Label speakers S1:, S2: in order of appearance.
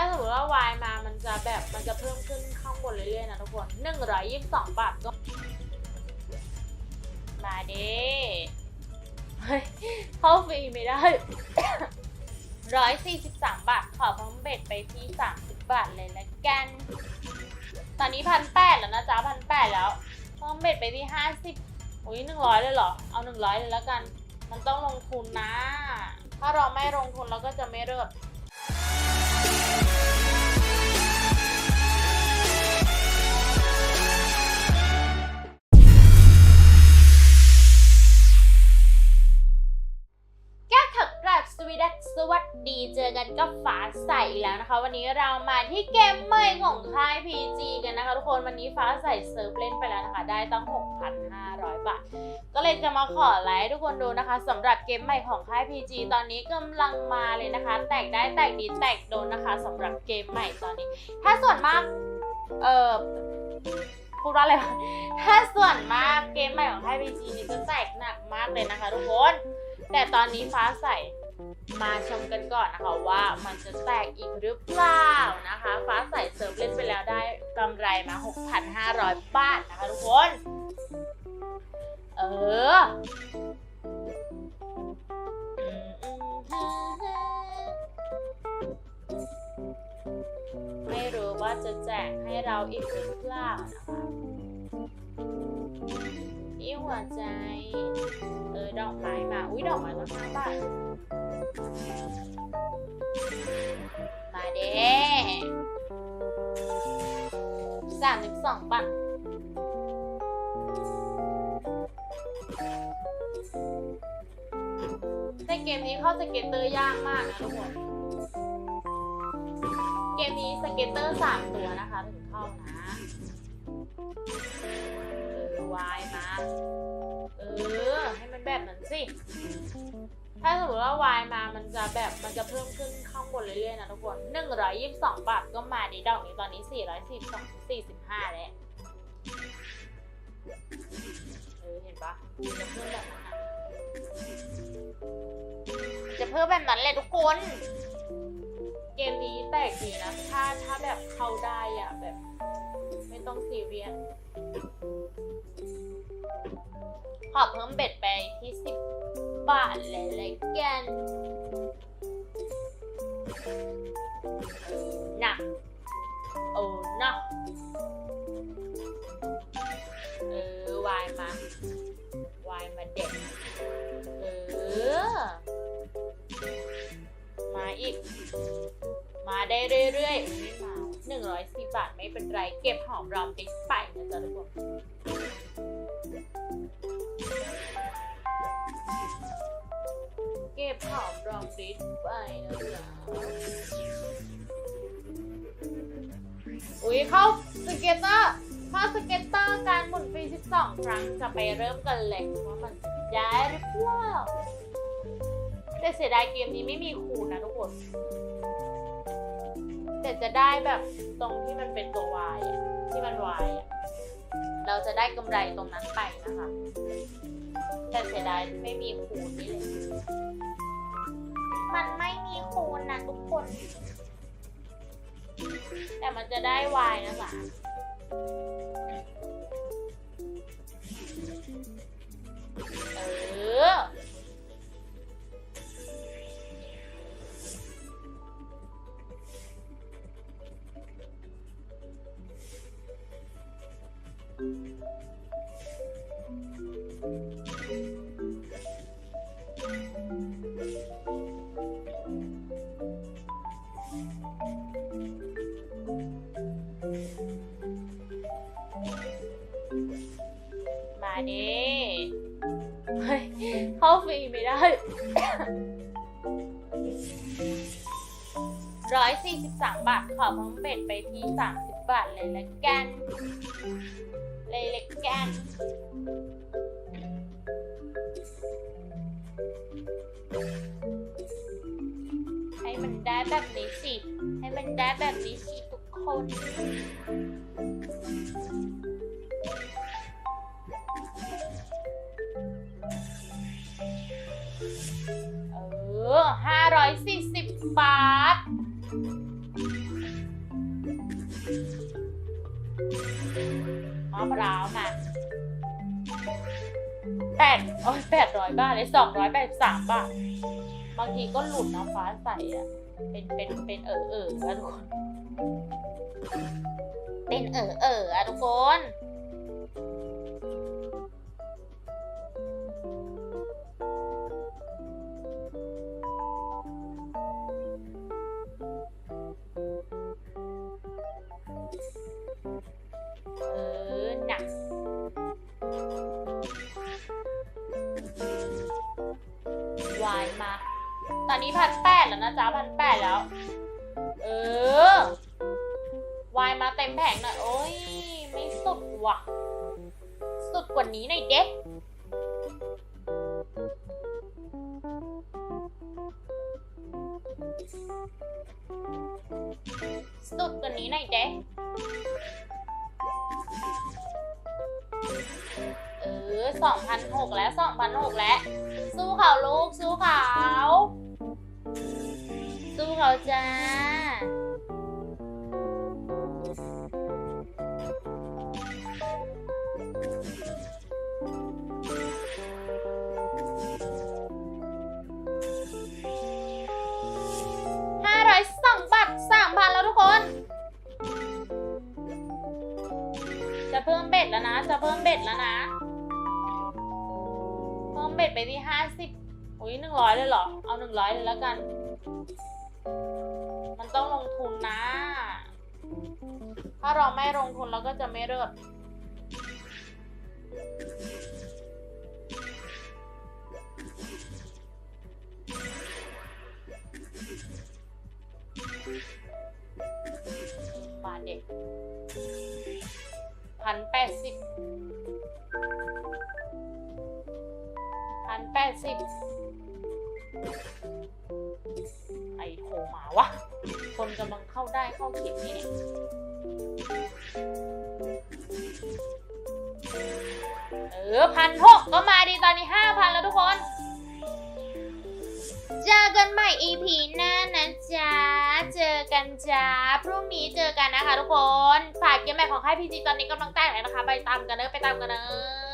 S1: ถ้าสมมติว่าวายมามันจะแบบมันจะเพิ่มขึ้นข้างบนเรื่อยๆนะทุกคนหนึ่งร้อยยี่สิบสองบาทก็มาเด้เฮ้ยเข้าฟรีไม่ได้ร้อยสี่สิบสามบาท ขอพิ่มเบ็ดไปที่สามสิบบาทเลยละกัน ตอนนี้พันแปดแล้วนะจ๊ะพันแปดแล้วพิ่มเบ็ดไปที่ห้าสิบอุ้ยหนึ่งร้อยเลยเหรอ เอาหนึ่งร้อยเลยแล้วกัน มันต้องลงทุนนะ ถ้าเราไม่ลงทุนเราก็จะไม่เลิศ แสดีเจอกันกับฟ้าใสอีกแล้วนะคะ วันนี้เรามาที่เกมใหม่ของค่าย PG กันนะคะ ทุกคนวันนี้ฟ้าใสเซิร์ฟเล่นไปแล้วนะคะ ได้ตั้ง 6,500 บาท ก็เลยจะมาขอไลค์ทุกคนดูนะคะสำหรับเกมใหม่ของค่าย PG ตอนนี้กำลังมาเลยนะคะ แตกได้แตกดีแตกโดนนะคะสำหรับเกมใหม่ตอนนี้ ถ้าส่วนมากเออพูดว่าอะไรวะถ้าส่วนมากเกมใหม่ของค่าย PG นี่จะแตกหนักมากเลยนะคะ ทุกคนแต่ตอนนี้ฟ้าใส มาชมกันก่อนนะคะว่ามันจะแตกอีกหรือเปล่านะคะ ฟ้าใสเซิร์ฟเล่นไปแล้วได้กำไรมา 6,500 บาทนะคะทุกคน เออไม่รู้ว่าจะแจกให้เราอีกหรือเปล่านะคะนี่หัวใจ เออ ดอกไม้มา อุ้ยดอกไม้มาห้าบาท มาเด้สามสิบสองบาทแต่เกมนี้เข้าสเก็ตเตอร์ยากมากนะทุกคน เกมนี้สเก็ตเตอร์สามตัวนะคะถึงเข้านะเออวายมา เออ ให้มันแบบนั้นสิ ถ้าสมมติว่าวายมามันจะแบบมันจะเพิ่มขึ้นข้างบนเรื่อยๆนะทุกคนหนึ่งร้อยยี่สิบสองบาทก็มาดีดอกนี้ตอนนี้สี่ร้อยสี่สองสี่สิบห้าแล้วเออเห็นปะจะเพิ่มแบบนั้นอะจะเพิ่มแบบนั้นเลยทุกคน เกมนี้แตกดีนะ ถ้าถ้าแบบเข้าได้อะแบบ ไม่ต้องซีเรียสขอเพิ่มเบ็ดไปที่สิบ บาทเลยเลยกันนะโอ้นะเออวายมาวายมาเด็ดเออ มาอีก มาได้เรื่อยๆไม่มาหนึ่งร้อยสี่บาทไม่เป็นไร เก็บหอมรอมติ๊กไปนะจ๊ะทุกคน เข้าสเก็ตเตอร์เข้าสเก็ตเตอร์การหมุนฟรี 12 ครั้งจะไปเริ่มกันเลยว่ามันได้หรือเปล่าแต่เสียดายเกมนี้ไม่มีคูณนะทุกคน แต่จะได้แบบตรงที่มันเป็นตัววายที่มันวายเราจะได้กำไรตรงนั้นไปนะคะ แต่เสียดายไม่มีคูณนี่เลย มันไม่มีคูณนะทุกคน แต่มันจะได้วายนะจ๊ะเออมา ดิเฮ้ยเข้าฟรีไม่ได้ร้อยสี่สิบสามบาท ขอเพิ่มเบ็ดไปที่สามสิบบาทเลยละกัน เลยละกันให้มันได้แบบนี้สิ ให้มันได้แบบนี้สิทุกคน อ 540 บาท มะพร้าวมาแปดโอ้ยแปดร้อยบาทเลยสองร้อยแปดสามบาท บางทีก็หลุดน้ำฟ้าใสอะ เป็นเป็นเป็นเออเออทุกคน เป็นเออเอออะทุกคน อนนี้พันแปดแล้วนะจ๊ะพันแปดแล้ว เออ วายมาเต็มแผงหน่อย โอ้ย ไม่สุดว่ะ สุดกว่านี้หน่อยเด็กสุดกว่านี้หน่อยเด็กเออสองพันหกแล้วสองพันหกแล้ว สู้เขาลูก สู้เขา เขาจ้า ห้าร้อยสองบาทสามพันแล้วทุกคน จะเพิ่มเบ็ดแล้วนะ จะเพิ่มเบ็ดแล้วนะ เพิ่มเบ็ดไปที่ห้าสิบอุ้ยหนึ่งร้อยเลยเหรอ เอาหนึ่งร้อยเลยแล้วกัน มันต้องลงทุนนะ ถ้าเราไม่ลงทุนเราก็จะไม่เลิศบาทเด็กพันแปดสิบพันแปดสิบ ไอโหมาวะ คนกำลังเข้าได้เข้าเข็มนี่เนี่ยเออพันหกก็มาดีตอนนี้ห้าพันแล้วทุกคน เจอกันใหม่ EP หน้านะจ๊ะ เจอกันจ้าพรุ่งนี้เจอกันนะคะทุกคน ฝากเกมใหม่ของค่ายพีจีตอนนี้กำลังแต่งเลยนะคะ ไปตามกันเนอะไปตามกันเนอะ